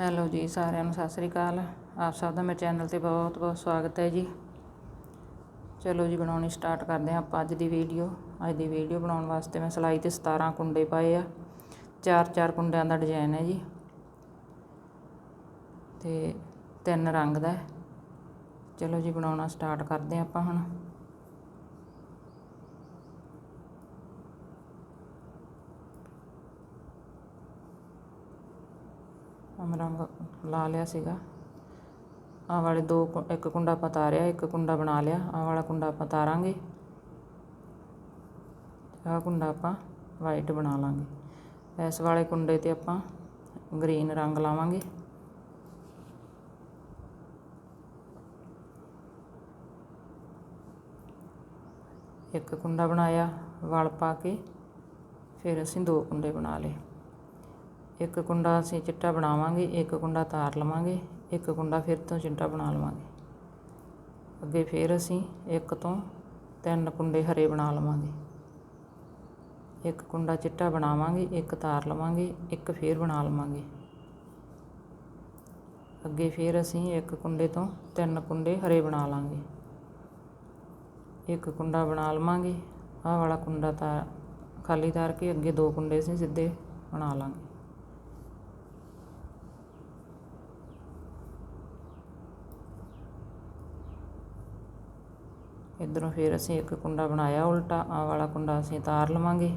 Hello ਜੀ ਸਾਰਿਆਂ ਨੂੰ ਸਤਿ ਸ੍ਰੀ ਅਕਾਲ। ਆਪ ਸਭ ਦਾ ਮੇਰੇ ਚੈਨਲ ਤੇ ਬਹੁਤ ਬਹੁਤ ਸਵਾਗਤ ਹੈ ਜੀ। ਚਲੋ ਜੀ ਬਣਾਉਣੀ ਸਟਾਰਟ ਕਰਦੇ ਹਾਂ ਆਪਾਂ ਅੱਜ ਦੀ ਵੀਡੀਓ। ਅੱਜ ਦੀ ਵੀਡੀਓ ਬਣਾਉਣ ਵਾਸਤੇ ਮੈਂ ਸਿਲਾਈ ਤੇ 17 ਕੁੰਡੇ ਪਾਏ ਆ। ਚਾਰ ਚਾਰ ਕੁੰਡਿਆਂ ਦਾ ਡਿਜ਼ਾਈਨ ਹੈ ਜੀ। ਤੇ ਤਿੰਨ ਰੰਗ ਦਾ ਚਲੋ ਜੀ ਬਣਾਉਣਾ ਸਟਾਰਟ ਕਰਦੇ ਹਾਂ ਆਪਾਂ ਹੁਣ। ਰੰਗ ਲਾ ਲਿਆ ਸੀਗਾ। ਆਹ ਵਾਲੇ ਦੋ ਇੱਕ ਕੁੰਡਾ ਆਪਾਂ ਤਾਰਿਆ, ਇੱਕ ਕੁੰਡਾ ਬਣਾ ਲਿਆ। ਆਹ ਵਾਲਾ ਕੁੰਡਾ ਆਪਾਂ ਤਾਰਾਂਗੇ। ਆਹ ਕੁੰਡਾ ਆਪਾਂ ਵਾਈਟ ਬਣਾ ਲਾਂਗੇ। ਇਸ ਵਾਲੇ ਕੁੰਡੇ ਤੇ ਆਪਾਂ ਗ੍ਰੀਨ ਰੰਗ ਲਾਵਾਂਗੇ। ਇੱਕ ਕੁੰਡਾ ਬਣਾਇਆ, ਵਲ ਪਾ ਕੇ। ਫਿਰ ਅਸੀਂ ਦੋ ਕੁੰਡੇ ਬਣਾ ਲਏ। ਇੱਕ ਕੁੰਡਾ ਅਸੀਂ ਚਿੱਟਾ ਬਣਾਵਾਂਗੇ, ਇੱਕ ਕੁੰਡਾ ਤਾਰ ਲਵਾਂਗੇ, ਇੱਕ ਕੁੰਡਾ ਫਿਰ ਤੋਂ ਚਿੱਟਾ ਬਣਾ ਲਵਾਂਗੇ। ਅੱਗੇ ਫਿਰ ਅਸੀਂ ਇੱਕ ਤੋਂ ਤਿੰਨ ਕੁੰਡੇ ਹਰੇ ਬਣਾ ਲਵਾਂਗੇ। ਇੱਕ ਕੁੰਡਾ ਚਿੱਟਾ ਬਣਾਵਾਂਗੇ, ਇੱਕ ਤਾਰ ਲਵਾਂਗੇ, ਇੱਕ ਫਿਰ ਬਣਾ ਲਵਾਂਗੇ। ਅੱਗੇ ਫਿਰ ਅਸੀਂ ਇੱਕ ਕੁੰਡੇ ਤੋਂ ਤਿੰਨ ਕੁੰਡੇ ਹਰੇ ਬਣਾ ਲਾਂਗੇ। ਇੱਕ ਕੁੰਡਾ ਬਣਾ ਲਵਾਂਗੇ, ਆਹ ਵਾਲਾ ਕੁੰਡਾ ਤਾਂ ਖਾਲੀ ਤਾਰ ਕੇ ਅੱਗੇ ਦੋ ਕੁੰਡੇ ਅਸੀਂ ਸਿੱਧੇ ਬਣਾ ਲਾਂਗੇ। ਇੱਧਰੋਂ ਫਿਰ ਅਸੀਂ ਇੱਕ ਕੁੰਡਾ ਬਣਾਇਆ ਉਲਟਾ, ਆਹ ਵਾਲਾ ਕੁੰਡਾ ਅਸੀਂ ਤਾਰ ਲਵਾਂਗੇ।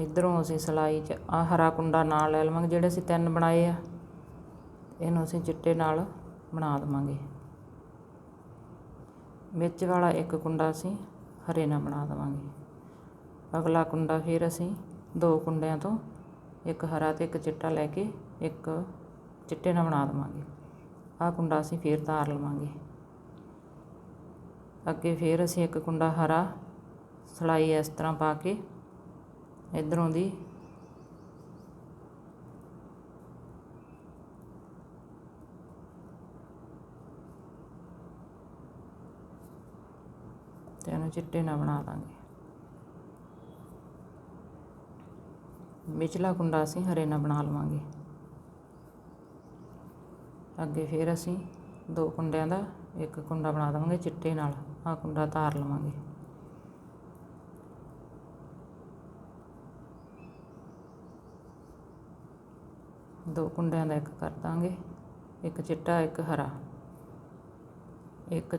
ਇੱਧਰੋਂ ਅਸੀਂ ਸਿਲਾਈ 'ਚ ਆਹ ਹਰਾ ਕੁੰਡਾ ਨਾਲ ਲੈ ਲਵਾਂਗੇ, ਜਿਹੜੇ ਅਸੀਂ ਤਿੰਨ ਬਣਾਏ ਆ। ਇਹਨੂੰ ਅਸੀਂ ਚਿੱਟੇ ਨਾਲ ਬਣਾ ਦੇਵਾਂਗੇ। ਵਿੱਚ ਵਾਲਾ ਇੱਕ ਕੁੰਡਾ ਅਸੀਂ ਹਰੇ ਨਾਲ ਬਣਾ ਦੇਵਾਂਗੇ। ਅਗਲਾ ਕੁੰਡਾ ਫਿਰ ਅਸੀਂ ਦੋ ਕੁੰਡਿਆਂ ਤੋਂ ਇੱਕ ਹਰਾ ਤੇ ਇੱਕ ਚਿੱਟਾ ਲੈ ਕੇ ਇੱਕ ਚਿੱਟੇ ਨਾਲ ਬਣਾ ਦੇਵਾਂਗੇ। ਆਹ ਕੁੰਡਾ ਅਸੀਂ ਫਿਰ ਤਾਰ ਲਵਾਂਗੇ। ਅੱਗੇ ਫਿਰ ਅਸੀਂ ਇੱਕ ਕੁੰਡਾ ਹਰਾ ਸਲਾਈ ਇਸ ਤਰ੍ਹਾਂ ਪਾ ਕੇ ਇਧਰੋਂ ਦੀ ਤੇ ਇਹਨੂੰ ਚਿੱਟੇ ਨਾਲ ਬਣਾ ਦਾਂਗੇ। ਵਿਚਲਾ ਕੁੰਡਾ ਅਸੀਂ ਹਰੇ ਨਾਲ ਬਣਾ ਲਵਾਂਗੇ। ਅੱਗੇ ਫਿਰ ਅਸੀਂ ਦੋ ਕੁੰਡਿਆਂ ਦਾ ਇੱਕ ਕੁੰਡਾ ਬਣਾ ਦੇਵਾਂਗੇ ਚਿੱਟੇ ਨਾਲ। ਆਹ ਕੁੰਡਾ ਤਾਰ ਲਵਾਂਗੇ। ਦੋ ਕੁੰਡਿਆਂ ਦਾ ਇੱਕ ਕਰ ਦਾਂਗੇ, ਇੱਕ ਚਿੱਟਾ, ਇੱਕ ਹਰਾ। ਇੱਕ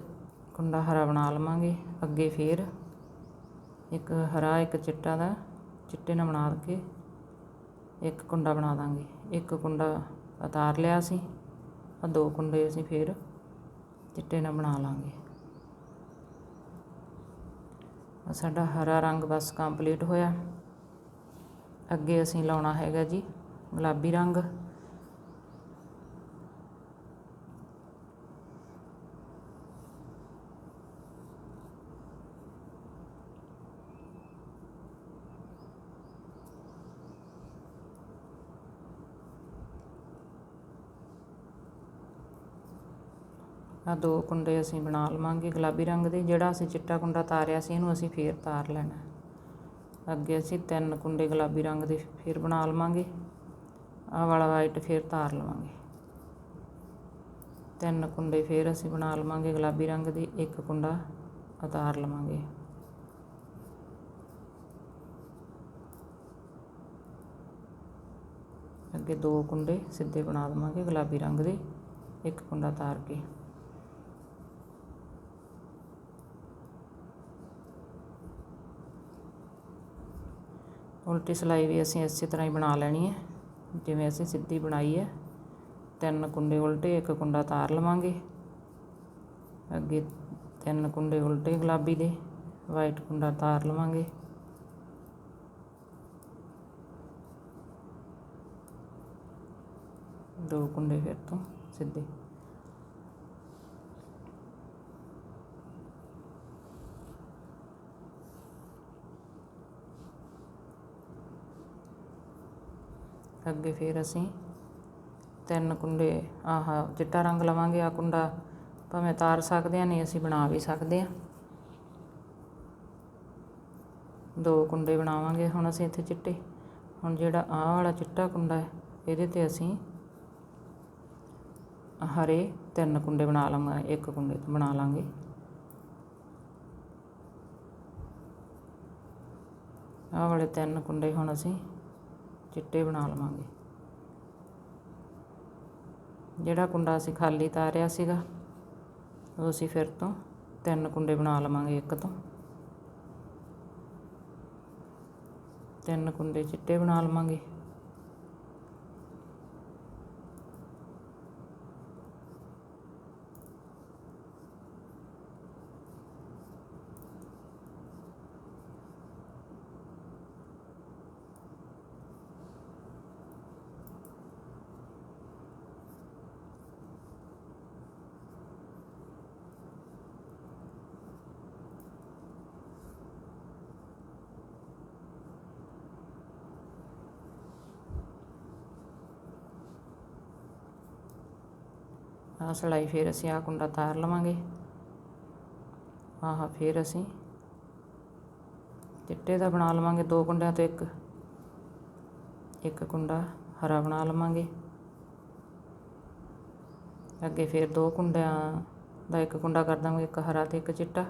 ਕੁੰਡਾ ਹਰਾ ਬਣਾ ਲਵਾਂਗੇ, ਅੱਗੇ ਫਿਰ ਇੱਕ ਹਰਾ, ਇੱਕ ਚਿੱਟਾ ਦਾ, ਚਿੱਟੇ ਨਾਲ ਬਣਾ ਕੇ ਇੱਕ ਕੁੰਡਾ ਬਣਾ ਦਾਂਗੇ। ਇੱਕ ਕੁੰਡਾ ਉਤਾਰ ਲਿਆ ਸੀ ਆ ਦੋ ਕੁੰਡੇ ਅਸੀਂ ਫਿਰ ਚਿੱਟੇ ਨਾਲ ਬਣਾ ਲਾਂਗੇ ਆਹ ਸਾਡਾ ਹਰਾ ਰੰਗ ਬਸ ਕੰਪਲੀਟ ਹੋਇਆ। ਅੱਗੇ ਅਸੀਂ ਲਾਉਣਾ ਹੈਗਾ ਜੀ ਗੁਲਾਬੀ ਰੰਗ। ਆ ਦੋ ਕੁੰਡੇ ਅਸੀਂ ਬਣਾ ਲਵਾਂਗੇ, ਗੁਲਾਬੀ ਰੰਗ ਦੇ, ਜਿਹੜਾ ਅਸੀਂ ਚਿੱਟਾ ਕੁੰਡਾ ਤਾਰਿਆ ਸੀ ਇਹਨੂੰ ਅਸੀਂ ਫੇਰ ਤਾਰ ਲੈਣਾ ਅੱਗੇ ਅਸੀਂ ਤਿੰਨ ਕੁੰਡੇ ਗੁਲਾਬੀ ਰੰਗ ਦੇ ਫੇਰ ਬਣਾ ਲਵਾਂਗੇ, ਆਹ ਵਾਲਾ ਵਾਈਟ ਫੇਰ ਤਾਰ ਲਵਾਂਗੇ। ਤਿੰਨ ਕੁੰਡੇ ਫੇਰ ਅਸੀਂ ਬਣਾ ਲਵਾਂਗੇ ਗੁਲਾਬੀ ਰੰਗ ਦੇ, ਇੱਕ ਕੁੰਡਾ ਉਤਾਰ ਲਵਾਂਗੇ। ਅੱਗੇ ਦੋ ਕੁੰਡੇ ਸਿੱਧੇ ਬਣਾ ਦੇਵਾਂਗੇ ਗੁਲਾਬੀ ਰੰਗ ਦੇ, ਇੱਕ ਕੁੰਡਾ ਤਾਰ ਕੇ। ਉਲਟੀ ਸਿਲਾਈ ਵੀ ਅਸੀਂ ਇਸੇ ਤਰ੍ਹਾਂ ਹੀ ਬਣਾ ਲੈਣੀ ਹੈ। ਜਿਵੇਂ ਅਸੀਂ ਸਿੱਧੀ ਬਣਾਈ ਹੈ, ਤਿੰਨ ਕੁੰਡੇ ਉਲਟੇ, ਇੱਕ ਕੁੰਡਾ ਤਾਰ ਲਵਾਂਗੇ। ਅੱਗੇ ਤਿੰਨ ਕੁੰਡੇ ਉਲਟੇ ਗੁਲਾਬੀ ਦੇ, ਵਾਈਟ ਕੁੰਡਾ ਤਾਰ ਲਵਾਂਗੇ। ਦੋ ਕੁੰਡੇ ਫਿਰ ਤੋਂ ਸਿੱਧੇ। ਅੱਗੇ ਫਿਰ ਅਸੀਂ ਤਿੰਨ ਕੁੰਡੇ ਆਹ ਚਿੱਟਾ ਰੰਗ ਲਵਾਂਗੇ ਆ ਕੁੰਡਾ ਭਾਵੇਂ ਤਾਰ ਸਕਦੇ ਹਾਂ ਨਹੀਂ ਅਸੀਂ ਬਣਾ ਵੀ ਸਕਦੇ ਹਾਂ ਦੋ ਕੁੰਡੇ ਬਣਾਵਾਂਗੇ ਹੁਣ ਅਸੀਂ ਇੱਥੇ ਚਿੱਟੇ। ਹੁਣ ਜਿਹੜਾ ਆਹ ਵਾਲਾ ਚਿੱਟਾ ਕੁੰਡਾ ਹੈ, ਇਹਦੇ ਤੇ ਅਸੀਂ ਹਰੇ ਤਿੰਨ ਕੁੰਡੇ ਬਣਾ ਲਵਾਂਗੇ ਇੱਕ ਕੁੰਡੇ ਤੋਂ ਬਣਾ ਲਾਂਗੇ। ਆਹ ਵਾਲੇ ਤਿੰਨ ਕੁੰਡੇ ਹੁਣ ਅਸੀਂ ਚਿੱਟੇ ਬਣਾ ਲਵਾਂਗੇ। ਜਿਹੜਾ ਕੁੰਡਾ ਅਸੀਂ ਖਾਲੀ ਤਾਰਿਆ ਸੀਗਾ, ਉਹ ਅਸੀਂ ਫਿਰ ਤੋਂ ਤਿੰਨ ਕੁੰਡੇ ਬਣਾ ਲਵਾਂਗੇ ਇੱਕ ਤੋਂ। ਤਿੰਨ ਕੁੰਡੇ ਚਿੱਟੇ ਬਣਾ ਲਵਾਂਗੇ। ਆਹ ਸਲਾਈ ਫਿਰ ਅਸੀਂ ਆਹ ਕੁੰਡਾ ਤਾਰ ਲਵਾਂਗੇ। ਆਹ ਫਿਰ ਅਸੀਂ ਚਿੱਟੇ ਦਾ ਬਣਾ ਲਵਾਂਗੇ, ਦੋ ਕੁੰਡਿਆਂ ਤੋਂ ਇੱਕ। ਇੱਕ ਕੁੰਡਾ ਹਰਾ ਬਣਾ ਲਵਾਂਗੇ। ਅੱਗੇ ਫਿਰ ਦੋ ਕੁੰਡਿਆਂ ਦਾ ਇੱਕ ਕੁੰਡਾ ਕਰ ਦਾਂਗੇ, ਇੱਕ ਹਰਾ ਤੇ ਇੱਕ ਚਿੱਟਾ।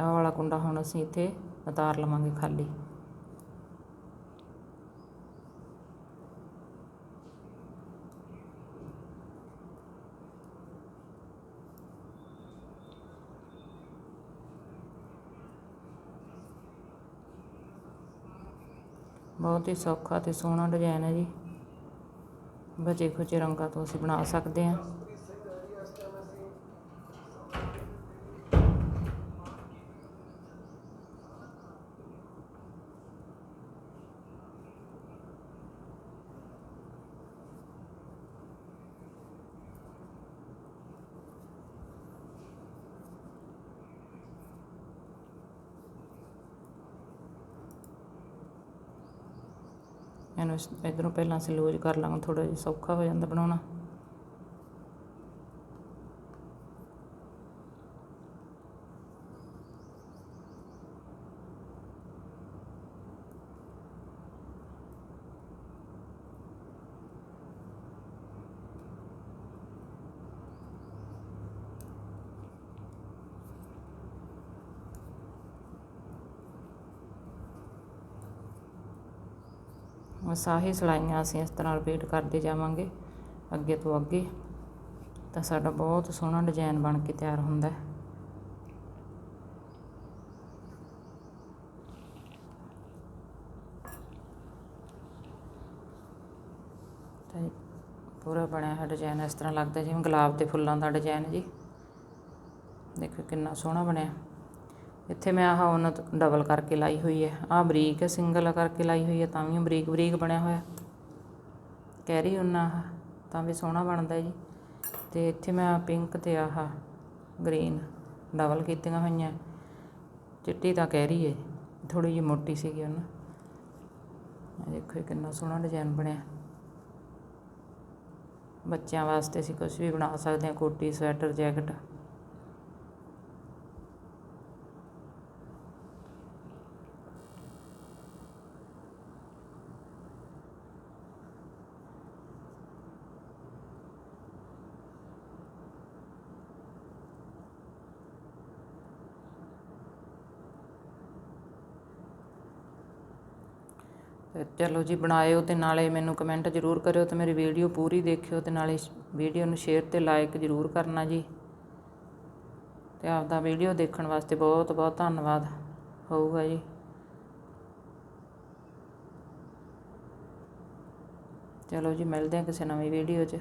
ਆਹ ਵਾਲਾ ਕੁੰਡਾ ਹੁਣ ਅਸੀਂ ਇੱਥੇ ਉਤਾਰ ਲਵਾਂਗੇ ਖਾਲੀ। ਬਹੁਤ ਹੀ ਸੌਖਾ ਅਤੇ ਸੋਹਣਾ ਡਿਜ਼ਾਇਨ ਹੈ ਜੀ। ਬਚੇ ਖੁਚੇ ਰੰਗਾਂ ਤੋਂ ਅਸੀਂ ਬਣਾ ਸਕਦੇ ਹਾਂ। ਇਹਨੂੰ ਇਸ- ਇੱਧਰੋਂ ਪਹਿਲਾਂ ਅਸੀਂ ਲੂਜ ਕਰ ਲਾਂਗੇ ਥੋੜ੍ਹਾ ਜਿਹਾ ਸੌਖਾ ਹੋ ਜਾਂਦਾ ਬਣਾਉਣਾ। ਬਸ ਆਹੀ ਸਲਾਈਆਂ ਅਸੀਂ ਇਸ ਤਰ੍ਹਾਂ ਰਿਪੀਟ ਕਰਦੇ ਜਾਵਾਂਗੇ, ਅੱਗੇ ਤੋਂ ਅੱਗੇ। ਤਾਂ ਸਾਡਾ ਬਹੁਤ ਸੋਹਣਾ ਡਿਜ਼ਾਈਨ ਬਣ ਕੇ ਤਿਆਰ ਹੁੰਦਾ ਹੈ। ਤਾਂ ਪੂਰਾ ਬਣਿਆ ਹੋਇਆ ਡਿਜ਼ਾਈਨ ਇਸ ਤਰ੍ਹਾਂ ਲੱਗਦਾ ਜਿਵੇਂ ਗੁਲਾਬ ਦੇ ਫੁੱਲਾਂ ਦਾ ਡਿਜ਼ਾਈਨ ਜੀ। ਦੇਖੋ ਕਿੰਨਾ ਸੋਹਣਾ ਬਣਿਆ। ਇੱਥੇ ਮੈਂ ਆਹ ਉਹਨਾਂ ਡਬਲ ਕਰਕੇ ਲਾਈ ਹੋਈ ਹੈ। ਆਹ ਬਰੀਕ ਸਿੰਗਲ ਕਰਕੇ ਲਾਈ ਹੋਈ ਹੈ, ਤਾਂ ਵੀ ਬਰੀਕ ਬਰੀਕ ਬਣਿਆ ਹੋਇਆ। ਕੈਰੀ ਉਹਨਾਂ ਆਹ, ਤਾਂ ਵੀ ਸੋਹਣਾ ਬਣਦਾ ਜੀ। ਤੇ ਇੱਥੇ ਮੈਂ ਪਿੰਕ ਤੇ ਆਹ ਗ੍ਰੀਨ ਡਬਲ ਕੀਤੀਆਂ ਹੋਈਆਂ। ਚਿੱਟੀ ਤਾਂ ਕੈਰੀ ਹੈ ਥੋੜੀ ਜਿਹੀ ਮੋਟੀ ਸੀਗੀ ਉਹਨਾਂ। ਇਹ ਦੇਖੋ ਇਹ ਕਿੰਨਾ ਸੋਹਣਾ ਡਿਜ਼ਾਈਨ ਬਣਿਆ। ਬੱਚਿਆਂ ਵਾਸਤੇ ਅਸੀਂ ਕੁਝ ਵੀ ਬਣਾ ਸਕਦੇ ਹਾਂ, ਕੋਟੀ, ਸਵੈਟਰ, ਜੈਕਟ। ਚਲੋ ਜੀ ਬਣਾਇਓ ਤੇ ਨਾਲੇ ਮੈਨੂੰ ਕਮੈਂਟ ਜ਼ਰੂਰ ਕਰਿਓ ਤੇ ਮੇਰੀ ਵੀਡੀਓ ਪੂਰੀ ਦੇਖਿਓ ਤੇ ਨਾਲੇ ਵੀਡੀਓ ਨੂੰ ਸ਼ੇਅਰ ਤੇ ਲਾਈਕ ਜ਼ਰੂਰ ਕਰਨਾ ਜੀ। ਤੇ ਆਪਦਾ ਵੀਡੀਓ ਦੇਖਣ ਵਾਸਤੇ ਬਹੁਤ ਬਹੁਤ ਧੰਨਵਾਦ ਹੋਊਗਾ ਜੀ। ਚਲੋ ਜੀ ਮਿਲਦੇ ਹਾਂ ਕਿਸੇ ਨਵੀਂ ਵੀਡੀਓ 'ਚ।